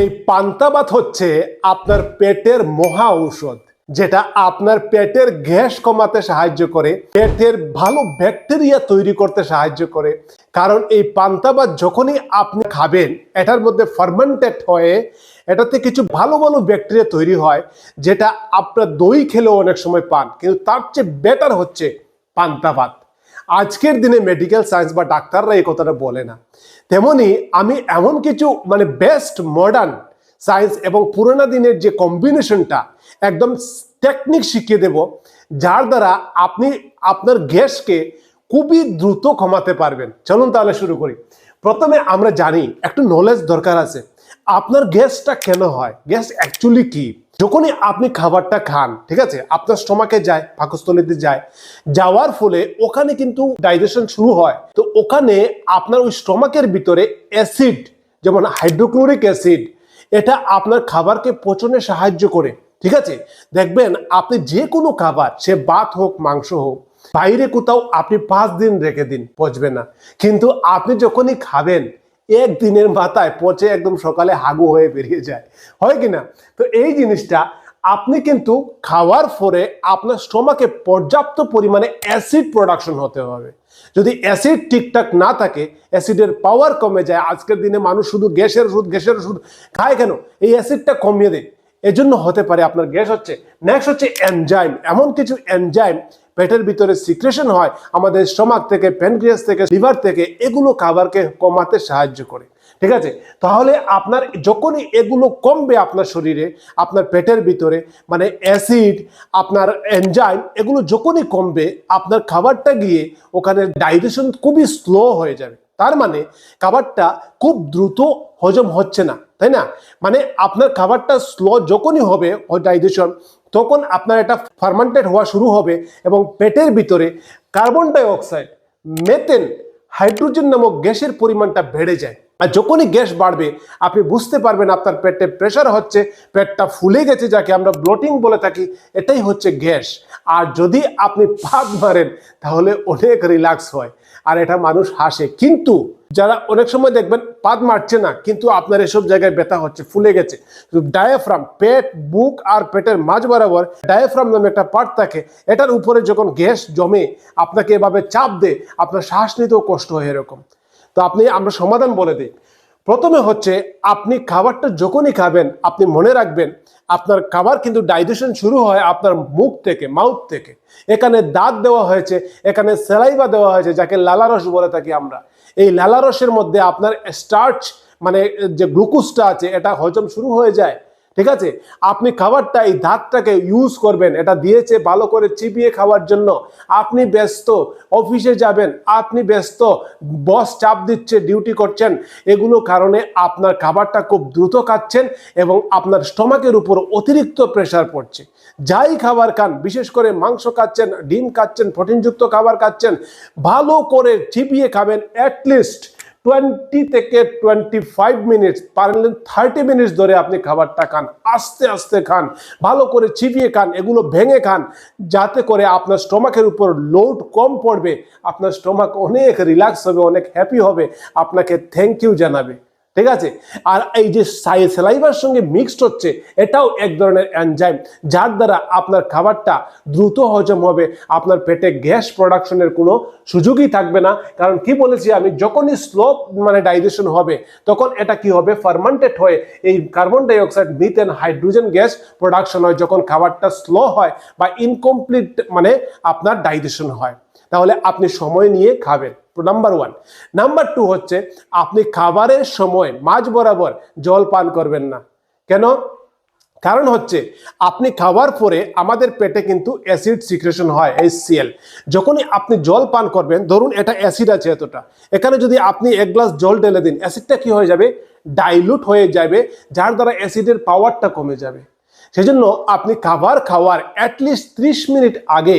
এই পান্তাবাত হচ্ছে আপনার পেটের মহা ঔষধ, যেটা আপনার পেটের গ্যাস কমাতে সাহায্য করে, পেটের ভালো ব্যাকটেরিয়া তৈরি করতে সাহায্য করে। কারণ এই পান্তাবাত যখনই আপনি খাবেন, এটার মধ্যে ফার্মেন্টেড হয়ে, এটাতে কিছু ভালো ভালো ব্যাকটেরিয়া তৈরি হয়, যেটা আপনার দই খেলেও অনেক সময় পান, কিন্তু তার চেয়ে বেটার হচ্ছে পান্তাবাত। আজকের দিনে মেডিকেল সায়েন্স বা ডাক্তাররা এই কথাটা বলে না। তেমনি আমি এমন কিছু মানে বেস্ট মডার্ন সায়েন্স এবং পুরোনো দিনের যে কম্বিনেশনটা একদম টেকনিক শিখিয়ে দেব, যার দ্বারা আপনি আপনার গ্যাসকে খুবই দ্রুত কমাতে পারবেন। চলুন তাহলে শুরু করি। প্রথমে আমরা জানি, একটু নলেজ দরকার আছে। আপনার গ্যাসটা কেন হয়? গ্যাস অ্যাকচুয়ালি কি? যখনই আপনি খাবারটা খান, ঠিক আছে? আপনার স্টমাকে যায়, পাকস্থলীতে যায়, যাওয়ার ফলে ওখানে কিন্তু ডাইজেশন শুরু হয়। তো ওখানে আপনার ওই স্টমাকের ভিতরে অ্যাসিড যেমন হাইড্রোক্লোরিক অ্যাসিড এটা আপনার খাবারকে পচনে সাহায্য করে, ঠিক আছে? দেখবেন, আপনি যে কোনো খাবার, সে ভাত হোক, মাংস হোক, বাইরে কোথাও আপনি পাঁচ দিন রেখে দিন, পচবে না। কিন্তু আপনি যখনই খাবেন একদিনের মাথায় পচে একদম সকালে হাগু হয়ে বেরিয়ে যায়। হয় কি না? তো এই জিনিসটা আপনি কিন্তু খাওয়ার পরে আপনার স্টোমাকে পর্যাপ্ত পরিমাণে অ্যাসিড প্রোডাকশন হতে হবে। যদি অ্যাসিড ঠিকঠাক না থাকে, অ্যাসিডের পাওয়ার কমে যায়, আজকের দিনে মানুষ শুধু গ্যাসের ওষুধ গ্যাসের ওষুধ খায় কেন? এই অ্যাসিডটা কমিয়ে দেয়। এজন্য হতে পারে আপনার গ্যাস হচ্ছে নেক্সট হচ্ছে এনজাইম এমন কিছু এনজাইম পেটের ভিতরে সিক্রেশন হয়, আমাদের স্টমাক থেকে প্যানক্রিয়াস থেকে লিভার থেকে, এগুলো খাবারকে কমাতে সাহায্য করে। ঠিক আছে? তাহলে আপনার যখনই এগুলো কমবে আপনার শরীরে, আপনার পেটের ভিতরে মানে অ্যাসিড আপনার এনজাইম এগুলো যখনই কমবে, আপনার খাবারটা গিয়ে ওখানে ডাইজেশন খুবই স্লো হয়ে যাবে। তার মানে খাবারটা খুব দ্রুত হজম হচ্ছে না, তাই না? মানে আপনার খাবারটা স্লো যখনই হবে ডাইজেশন তখন আপনার এটা ফার্মান্টেড হওয়া শুরু হবে এবং পেটের ভিতরে carbon dioxide methane hydrogen নামক গ্যাসের পরিমাণটা বেড়ে যায়। আর যখনই গ্যাস বাড়বে, আপনি বুঝতে পারবেন আপনার পেটে প্রেশার হচ্ছে, পেটটা ফুলে গেছে যাকে আমরা ব্লোটিং বলে থাকি, এটাই হচ্ছে গ্যাস। আর যদি আপনি পাত মারেন, তাহলে অনেক রিল্যাক্স হয়। আর এটা মানুষ হাসে। কিন্তু যারা অনেক সময় দেখবেন পাত মারছে না, কিন্তু আপনার এসব জায়গায় ব্যথা হচ্ছে, ফুলে গেছে। ডায়াফ্রাম পেট, বুক আর পেটের মাঝ বরাবর ডায়াফ্রাম নামে একটা পার্ট থাকে, এটার উপরে যখন গ্যাস জমে, আপনাকে এভাবে চাপ দেয়, আপনার শ্বাস নিতেও কষ্ট হয় এরকম। তো আপনি, আমরা সমাধান বলে দিই। প্রথমে হচ্ছে, আপনি খাবারটা যখনই খাবেন, আপনি মনে রাখবেন, আপনার খাবার কিন্তু ডাইজেশন শুরু হয় আপনার মুখ থেকে মাউথ থেকে। এখানে দাঁত দেওয়া হয়েছে, এখানে সেলাইবা দেওয়া হয়েছে, যাকে লালারস বলে থাকি আমরা। এই লালারসের মধ্যে আপনার স্টার্চ মানে যে গ্লুকোজটা আছে এটা হজম শুরু হয়ে যায়। ঠিক আছে? আপনি খাবারটা এই দাঁতটাকে ইউজ করবেন, এটা দিয়েছে ভালো করে চিবিয়ে খাওয়ার জন্য। আপনি ব্যস্ত, অফিসে যাবেন, আপনি ব্যস্ত বস চাপ দিচ্ছে ডিউটি করছেন, এগুলো কারণে আপনার খাবারটা খুব দ্রুত খাচ্ছেন এবং আপনার স্টমাকের উপর অতিরিক্ত প্রেশার পড়ছে। যাই খাবার খান, বিশেষ করে মাংস খাচ্ছেন, ডিম খাচ্ছেন প্রোটিনযুক্ত খাবার খাচ্ছেন, ভালো করে চিবিয়ে খাবেন অ্যাটলিস্ট টোয়েন্টি থেকে টোয়েন্টি ফাইভ মিনিটস পারলেন থার্টি মিনিটস ধরে আপনি খাবারটা খান। আস্তে আস্তে খান। ভালো করে চিবিয়ে খান, এগুলো ভেঙে খান, যাতে করে আপনার স্টোমাকের উপর লোড কম পড়বে, আপনার স্টোমাক অনেক রিল্যাক্স হবে, অনেক হ্যাপি হবে, আপনাকে থ্যাংক ইউ জানাবে। ঠিক আছে? আর এই যে সেলাইভার সঙ্গে মিক্সড হচ্ছে, এটাও এক ধরনের এনজাইম যার দ্বারা আপনার খাবারটা দ্রুত হজম হবে, আপনার পেটে গ্যাস প্রোডাকশনের কোনো সুযোগই থাকবে না। কারণ কি বলেছি আমি, যখনই স্লো মানে ডাইজেশন হবে, তখন এটা কি হবে? ফার্মান্টেড হয়ে এই carbon dioxide methane hydrogen gas production হয়, যখন খাবারটা স্লো হয় বা ইনকমপ্লিট মানে আপনার ডাইজেশন হয়। তাহলে আপনি সময় নিয়ে খাবেন। নাম্বার ওয়ান নাম্বার টু হচ্ছে, আপনি খাবারের সময় মাঝ বরাবর জল পান করবেন না। কেন? কারণ হচ্ছে, আপনি খাওয়ার পরে আমাদের পেটে কিন্তু অ্যাসিড সিক্রেশন হয় এইচসিএল যখনই আপনি জল পান করবেন, ধরুন এটা অ্যাসিড আছে এতটা। এখানে যদি আপনি এক গ্লাস জল ঢেলে দিন অ্যাসিডটা কি হয়ে যাবে? ডাইলুট হয়ে যাবে, যার দ্বারা অ্যাসিডের পাওয়ারটা কমে যাবে। সেজন্য আপনি খাবার খাওয়ার অ্যাটলিস্ট ত্রিশ মিনিট আগে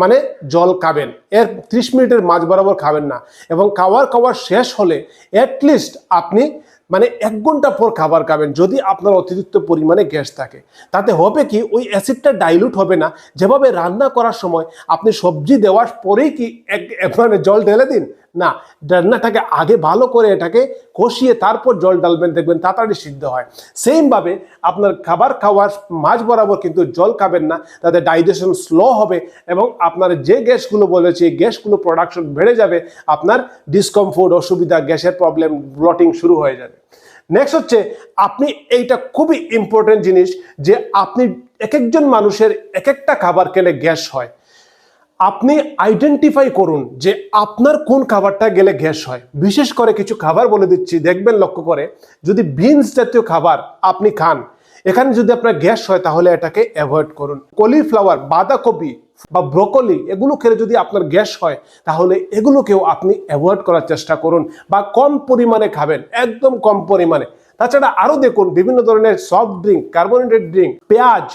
মানে জল খাবেন। এর ত্রিশ মিনিটের মাছ বরাবর খাবেন না। এবং খাওয়ার খাওয়ার শেষ হলে অ্যাটলিস্ট আপনি মানে এক ঘণ্টা পর খাবার খাবেন, যদি আপনার অতিরিক্ত পরিমাণে গ্যাস থাকে। তাতে হবে কি, ওই অ্যাসিডটা ডাইলুট হবে না। যেভাবে রান্না করার সময় আপনি সবজি দেওয়ার পরেই কি এক এক মানে জল ঢেলে দিন? না রান্নাটাকে আগে ভালো করে এটাকে কষিয়ে তারপর জল ডালবেন দেখবেন তাড়াতাড়ি সিদ্ধ হয়। সেমভাবে আপনার খাবার খাওয়ার মাঝ বরাবর কিন্তু জল খাবেন না, তাতে ডাইজেশন স্লো হবে এবং আপনার যে গ্যাসগুলো বলেছি গ্যাসগুলো প্রোডাকশন বেড়ে যাবে, আপনার ডিসকমফোর্ট অসুবিধা, গ্যাসের প্রবলেম ব্লটিং শুরু হয়ে যাবে। নেক্সট হচ্ছে, আপনি এইটা খুবই ইম্পর্টেন্ট জিনিস যে আপনি এক একজন মানুষের এক একটা খাবার খেলে গ্যাস হয়। আপনি আইডেন্টিফাই করুন যে আপনার কোন খাবারটা গেলে গ্যাস হয়। বিশেষ করে কিছু খাবার বলে দিচ্ছি, দেখবেন লক্ষ্য করে, যদি বিনস জাতীয় খাবার আপনি খান, এখানে যদি আপনার গ্যাস হয় তাহলে এটাকে অ্যাভয়েড করুন। কলিফ্লাওয়ার বাঁধাকপি বা ব্রোকলি এগুলো খেলে যদি আপনার গ্যাস হয়, তাহলে এগুলোকেও আপনি অ্যাভয়েড করার চেষ্টা করুন বা কম পরিমাণে খাবেন, একদম কম পরিমাণে। তাছাড়া আরও দেখুন, বিভিন্ন ধরনের সফট ড্রিঙ্ক কার্বোনেটেড ড্রিঙ্ক পেঁয়াজ,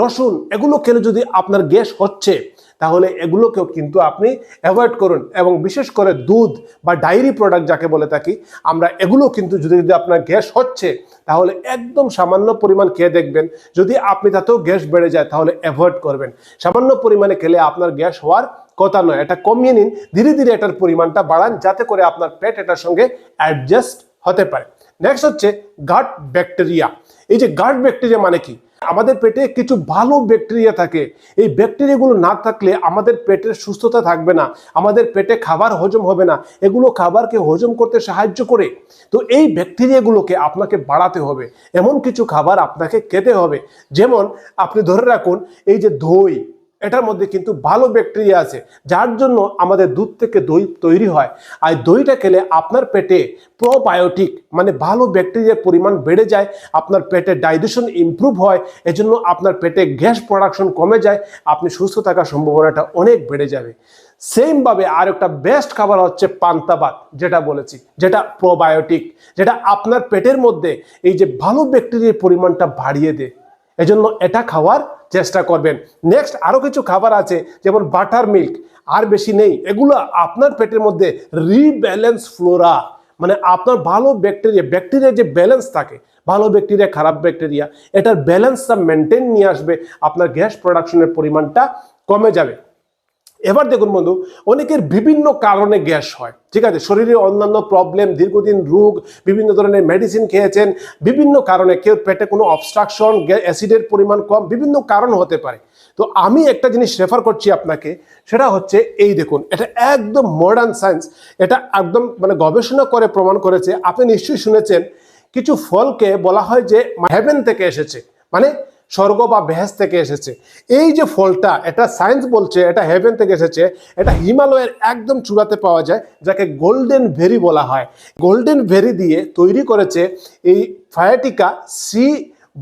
রসুন, এগুলো খেলে যদি আপনার গ্যাস হচ্ছে তাহলে এগুলোকেও কিন্তু আপনি অ্যাভয়েড করুন এবং বিশেষ করে দুধ বা ডায়েরি প্রোডাক্ট যাকে বলে থাকি, আমরা এগুলো কিন্তু যদি যদি আপনার গ্যাস হচ্ছে, তাহলে একদম সামান্য পরিমাণ খেয়ে দেখবেন। যদি আপনি তাতেও গ্যাস বেড়ে যায়, তাহলে অ্যাভয়েড করবেন। সামান্য পরিমাণে খেলে আপনার গ্যাস হওয়ার কথা নয়, এটা কমিয়ে নিন। ধীরে ধীরে এটার পরিমাণটা বাড়ান, যাতে করে আপনার পেট এটার সঙ্গে অ্যাডজাস্ট হতে পারে। নেক্সট হচ্ছে গাট ব্যাকটেরিয়া এই যে গার্ড ব্যাকটেরিয়া মানে কি? আমাদের পেটে কিছু ভালো ব্যাকটেরিয়া থাকে। এই ব্যাকটেরিয়াগুলো না থাকলে আমাদের পেটের সুস্থতা থাকবে না, আমাদের পেটে খাবার হজম হবে না। এগুলো খাবারকে হজম করতে সাহায্য করে। তো এই ব্যাকটেরিয়াগুলোকে আপনাকে বাড়াতে হবে। এমন কিছু খাবার আপনাকে খেতে হবে। যেমন আপনি ধরে রাখুন, এই যে দই এটার মধ্যে কিন্তু ভালো ব্যাকটেরিয়া আছে, যার জন্য আমাদের দুধ থেকে দই তৈরি হয়। আর দইটা খেলে আপনার পেটে প্রোবায়োটিক মানে ভালো ব্যাকটেরিয়ার পরিমাণ বেড়ে যায়, আপনার পেটে ডাইজেশন ইমপ্রুভ হয়, এজন্য আপনার পেটে গ্যাস প্রোডাকশন কমে যায়, আপনি সুস্থ থাকার সম্ভাবনাটা অনেক বেড়ে যাবে। সেমভাবে আর একটা বেস্ট খাবার হচ্ছে পান্তাবাত যেটা বলেছি, যেটা প্রোবায়োটিক যেটা আপনার পেটের মধ্যে এই যে ভালো ব্যাকটেরিয়ার পরিমাণটা বাড়িয়ে দেয়। এজন্য এটা খাওয়ার চেষ্টা করবেন। নেক্সট আরও কিছু খাবার আছে, যেমন বাটার মিল্ক আর বেশি নেই। এগুলো আপনার পেটের মধ্যে রিব্যালেন্স ফ্লোরা মানে আপনার ভালো ব্যাকটেরিয়া ব্যাকটেরিয়া যে ব্যালেন্স থাকে, ভালো ব্যাকটেরিয়া খারাপ ব্যাকটেরিয়া এটার ব্যালেন্সটা মেনটেন নিয়ে আসবে, আপনার গ্যাস প্রোডাকশনের পরিমাণটা কমে যাবে। এবার দেখুন বন্ধু, অনেকের বিভিন্ন কারণে গ্যাস হয়। ঠিক আছে, শরীরে অন্যান্য প্রবলেম দীর্ঘদিন রোগ, বিভিন্ন ধরনের মেডিসিন খেয়েছেন, বিভিন্ন কারণে কেউ পেটে কোনো অবস্ট্রাকশন অ্যাসিডের পরিমাণ কম, বিভিন্ন কারণ হতে পারে। তো আমি একটা জিনিস রেফার করছি আপনাকে, সেটা হচ্ছে এই দেখুন, এটা একদম মডার্ন সায়েন্স এটা একদম মানে গবেষণা করে প্রমাণ করেছে। আপনি নিশ্চয়ই শুনেছেন, কিছু ফলকে বলা হয় যে হেভেন থেকে এসেছে। মানে স্বর্গ বা বেহেস থেকে এসেছে। এই যে ফলটা, এটা সায়েন্স বলছে, এটা হেভেন থেকে এসেছে, এটা হিমালয়ের একদম চূড়াতে পাওয়া যায়, যাকে গোল্ডেন ভেরি বলা হয়। গোল্ডেন ভেরি দিয়ে তৈরি করেছে এই ফায়াটিকা সি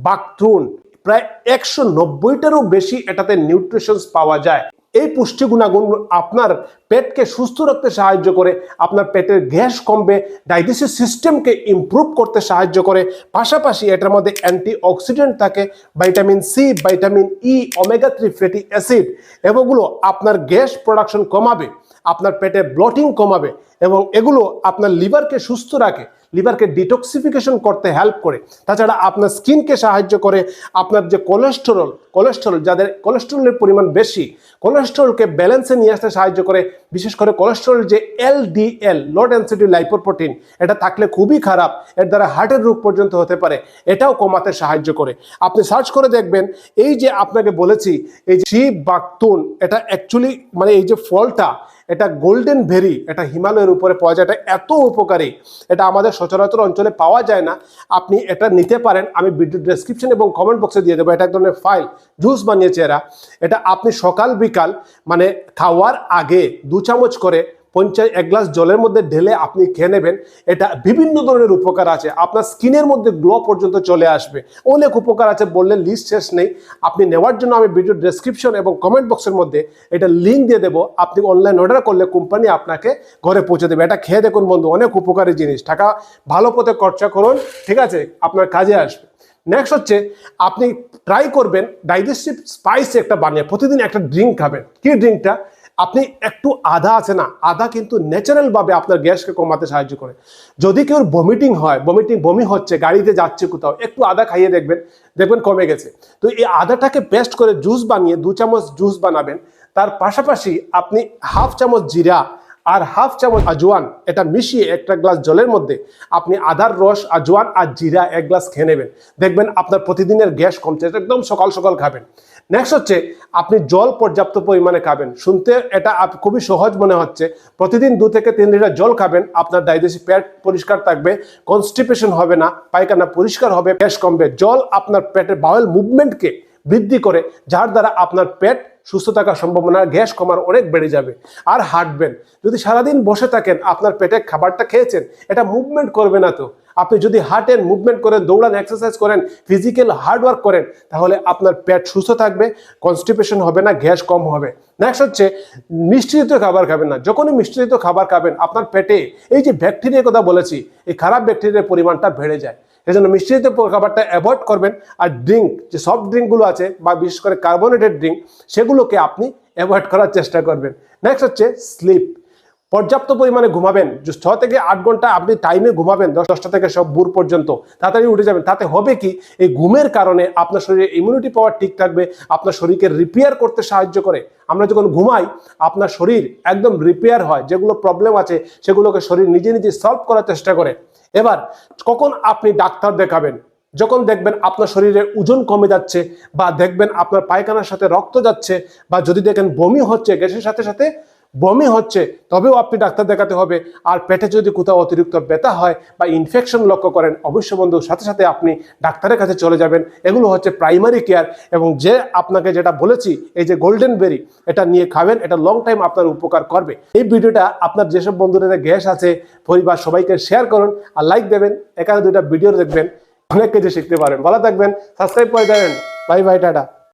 বাকথ্রুন প্রায় একশো নব্বইটারও বেশি এটাতে নিউট্রিশনস পাওয়া যায়। এই পুষ্টি গুণাগুণ আপনার পেটকে সুস্থ রাখতে সাহায্য করে, আপনার পেটের গ্যাস কমবে, ডাইজেস্টিভ সিস্টেমকে ইমপ্রুভ করতে সাহায্য করে, পাশাপাশি এটার মধ্যে অ্যান্টি অক্সিডেন্ট থাকে vitamin C vitamin E omega three fatty acid এগুলো আপনার গ্যাস প্রোডাকশন কমাবে, আপনার পেটে ব্লটিং কমাবে এবং এগুলো আপনার লিভারকে সুস্থ রাখে। লিভারকে ডিটক্সিফিকেশন করতে হেল্প করে। তাছাড়া আপনার স্কিনকে সাহায্য করে। আপনার যে কোলেস্টেরল কোলেস্টেরল যাদের কোলেস্টেরলের পরিমাণ বেশি কোলেস্টেরলকে ব্যালেন্সে নিয়ে আসতে সাহায্য করে। বিশেষ করে কোলেস্টেরল যে এলডিএল লো ডেন্সিটি লাইপোপ্রোটিন এটা থাকলে খুবই খারাপ। এর দ্বারা হার্টের রোগ পর্যন্ত হতে পারে। এটাও কমাতে সাহায্য করে। আপনি সার্চ করে দেখবেন, এই যে আপনাকে বলেছি, এই যে শিব বাক্তুন এটা অ্যাকচুয়ালি মানে এই যে ফলটা এটা গোল্ডেন ভেরি এটা হিমালয়ের উপরে পাওয়া যায়, এটা এত উপকারী। এটা আমাদের সচরাচর অঞ্চলে পাওয়া যায় না। আপনি এটা নিতে পারেন, আমি ভিডিও ডেসক্রিপশন এবং কমেন্ট বক্সে দিয়ে দেবো। এটা এক ধরনের ফাইল জুস বানিয়েছে এরা। এটা আপনি সকাল বিকাল মানে খাওয়ার আগে দু চামচ করে পঞ্চাশ, এক গ্লাস জলের মধ্যে ঢেলে আপনি খেয়ে নেবেন। এটা বিভিন্ন ধরনের উপকার আছে। আপনার স্কিনের মধ্যে গ্লো পর্যন্ত চলে আসবে। অনেক উপকার আছে বললে লিস্ট শেষ নেই। আপনি নেওয়ার জন্য আমি ভিডিও ডেসক্রিপশন এবং কমেন্ট বক্সের মধ্যে এটা লিঙ্ক দিয়ে দেবো। আপনি অনলাইন অর্ডার করলে কোম্পানি আপনাকে ঘরে পৌঁছে দেবে। এটা খেয়ে দেখুন বন্ধু, অনেক উপকারী জিনিস। টাকা ভালো পথে খরচা করুন, ঠিক আছে? আপনার কাজে আসবে। নেক্সট হচ্ছে, আপনি ট্রাই করবেন ডাইজেস্টিভ স্পাইসি একটা বানিয়ে, প্রতিদিন একটা ড্রিঙ্ক খাবেন। কি ড্রিঙ্কটা আপনি একটু আদা আছে না আদা কিন্তু ন্যাচারালভাবে আপনার গ্যাসকে কমাতে সাহায্য করে। যদি কেউ ভমিটিং হয় ভমিটিং বমি হচ্ছে, গাড়িতে যাচ্ছে কোথাও, একটু আদা খাইয়ে দেখবেন দেখবেন কমে গেছে। তো এই আদাটাকে পেস্ট করে জুস বানিয়ে, দু চামচ জুস বানাবেন। তার পাশাপাশি আপনি হাফ চামচ জিরা আর হাফ চামচ আজওয়ান, এটা মিশিয়ে একটা গ্লাস জলের মধ্যে আপনি আদার রস, আজওয়ান আর জিরা এক গ্লাস খেয়ে নেবেন। দেখবেন আপনার প্রতিদিনের গ্যাস কমছে একদম সকাল সকাল খাবেন। নেক্সট হচ্ছে, আপনি জল পর্যাপ্ত পরিমাণে খাবেন। শুনতে এটা খুবই সহজ মনে হচ্ছে। প্রতিদিন দু থেকে তিন লিটার জল খাবেন, আপনার ডাইজেস্টিভ পেট পরিষ্কার থাকবে কনস্টিপেশন হবে না, পায়খানা পরিষ্কার হবে, গ্যাস কমবে, জল আপনার পেটের বাউল মুভমেন্টকে বৃদ্ধি করে, যার দ্বারা আপনার পেট সুস্থ থাকার সম্ভাবনা, গ্যাস কমার অনেক বেড়ে যাবে। আর হাঁটবেন, যদি সারাদিন বসে থাকেন, আপনার পেটে খাবারটা খেয়েছেন, এটা মুভমেন্ট করবে না তো। আপনি যদি হাঁটেন মুভমেন্ট করেন, দৌড়ান এক্সারসাইজ করেন ফিজিক্যাল হার্ডওয়ার্ক করেন, তাহলে আপনার পেট সুস্থ থাকবে কনস্টিপেশন হবে না, গ্যাস কম হবে। নেক্সট হচ্ছে মিষ্টিযুক্ত খাবার খাবেন না। যখনই মিষ্টিযুক্ত খাবার খাবেন, আপনার পেটে এই যে ব্যাকটেরিয়ার কথা বলেছি, এই খারাপ ব্যাকটেরিয়ার পরিমাণটা বেড়ে যায়। সেজন্য মিশ্রিত খাবারটা অ্যাভয়েড করবেন আর ড্রিঙ্ক যে সফট ড্রিঙ্কগুলো আছে, বা বিশেষ করে কার্বোনেটেড ড্রিঙ্ক সেগুলোকে আপনি অ্যাভয়েড করার চেষ্টা করবেন। নেক্সট হচ্ছে স্লিপ পর্যাপ্ত পরিমাণে ঘুমাবেন। ছ থেকে আট ঘণ্টা আপনি টাইমে ঘুমাবেন, দশ, দশটা থেকে সব ভোর পর্যন্ত। তাড়াতাড়ি উঠে যাবেন। তাতে হবে কি, এই ঘুমের কারণে আপনার শরীরে ইমিউনিটি পাওয়ার ঠিক থাকবে, আপনার শরীরকে রিপেয়ার করতে সাহায্য করে। আমরা যখন ঘুমাই, আপনার শরীর একদম রিপেয়ার হয়, যেগুলো প্রবলেম আছে, সেগুলোকে শরীর নিজে নিজে সলভ করার চেষ্টা করে। এবার, কখন আপনি ডাক্তার দেখাবেন? যখন দেখবেন আপনার শরীরে ওজন কমে যাচ্ছে বা দেখবেন আপনার পায়খানার সাথে রক্ত যাচ্ছে বা যদি দেখেন বমি হচ্ছে, গ্যাসের সাথে সাথে বমি হচ্ছে, তবেও আপনি ডাক্তার দেখাতে হবে। আর পেটে যদি কোথাও অতিরিক্ত ব্যথা হয় বা ইনফেকশন লক্ষ্য করেন, অবশ্যই বন্ধু, সাথে সাথে আপনি ডাক্তারের কাছে চলে যাবেন। এগুলো হচ্ছে প্রাইমারি কেয়ার এবং যে আপনাকে যেটা বলেছি, এই যে গোল্ডেন বেরি এটা নিয়ে খাবেন, এটা লং টাইম আপনার উপকার করবে। এই ভিডিওটা আপনার যেসব বন্ধুদের গ্যাস আছে, পরিবার সবাইকে শেয়ার করুন আর লাইক দেবেন, এখানে দুইটা ভিডিও দেখবেন অনেক কিছু শিখতে পারেন। ভালো থাকবেন সাবস্ক্রাইব করে দেবেন। Bye bye tata.